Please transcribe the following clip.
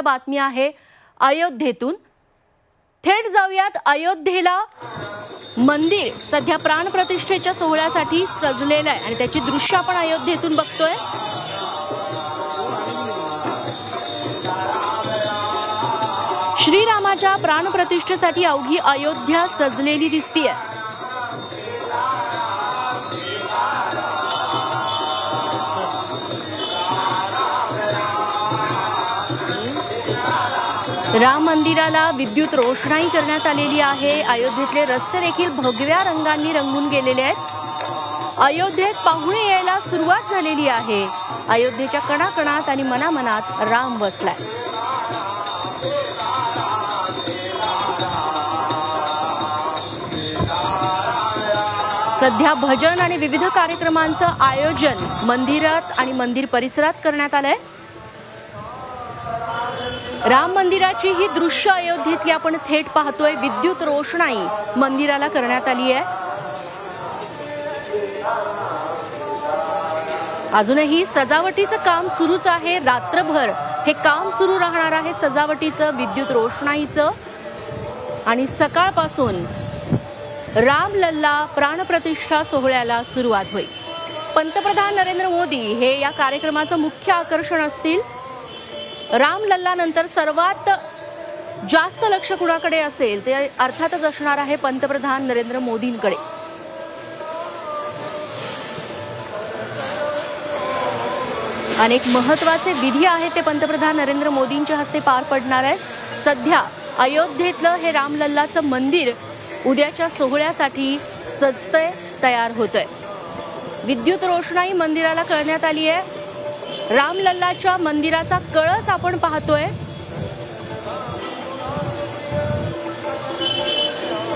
आपल्याला बातमी आहे अयोध्येतून. थेट जाऊयात अयोध्येला. मंदिर सध्या प्राणप्रतिष्ठेच्या सोहळ्यासाठी सजलेलं आहे आणि त्याची दृश्य आपण अयोध्येतून बघतोय. श्रीरामाच्या प्राणप्रतिष्ठेसाठी अवघी अयोध्या सजलेली दिसतीये. राम मंदिराला विद्युत रोषणाई करण्यात आलेली आहे. अयोध्येतले रस्ते देखील भगव्या रंगांनी रंगून गेलेले आहेत. अयोध्येत पाहुणे यायला सुरुवात झालेली आहे. अयोध्येच्या कणाकणात आणि मनामनात राम बसलाय सध्या भजन आणि विविध कार्यक्रमांचं आयोजन मंदिरात आणि मंदिर परिसरात करण्यात आलंय. राम मंदिराची ही दृश्य अयोध्येतली आपण थेट पाहतोय. विद्युत रोषणाई मंदिराला करण्यात आली आहे. अजूनही सजावटीचं काम सुरूच आहे. रात्रभर हे काम सुरू राहणार आहे सजावटीचं विद्युत रोषणाईचं. आणि सकाळपासून रामलल्ला प्राणप्रतिष्ठा सोहळ्याला सुरुवात होईल. पंतप्रधान नरेंद्र मोदी हे या कार्यक्रमाचं मुख्य आकर्षण असतील. रामलल्लानंतर सर्वात जास्त लक्ष कुणाकडे असेल ते अर्थातच असणार आहे पंतप्रधान नरेंद्र मोदींकडे. अनेक महत्त्वाचे विधी आहेत ते पंतप्रधान नरेंद्र मोदींच्या हस्ते पार पडणार आहेत. सध्या अयोध्येतलं हे रामलल्लाचं मंदिर उद्याच्या सोहळ्यासाठी सजतंय तयार होतंय. विद्युत रोषणाई मंदिराला करण्यात आली आहे रामलल्लाच्या मंदिराचा कळस आपण पाहतोय.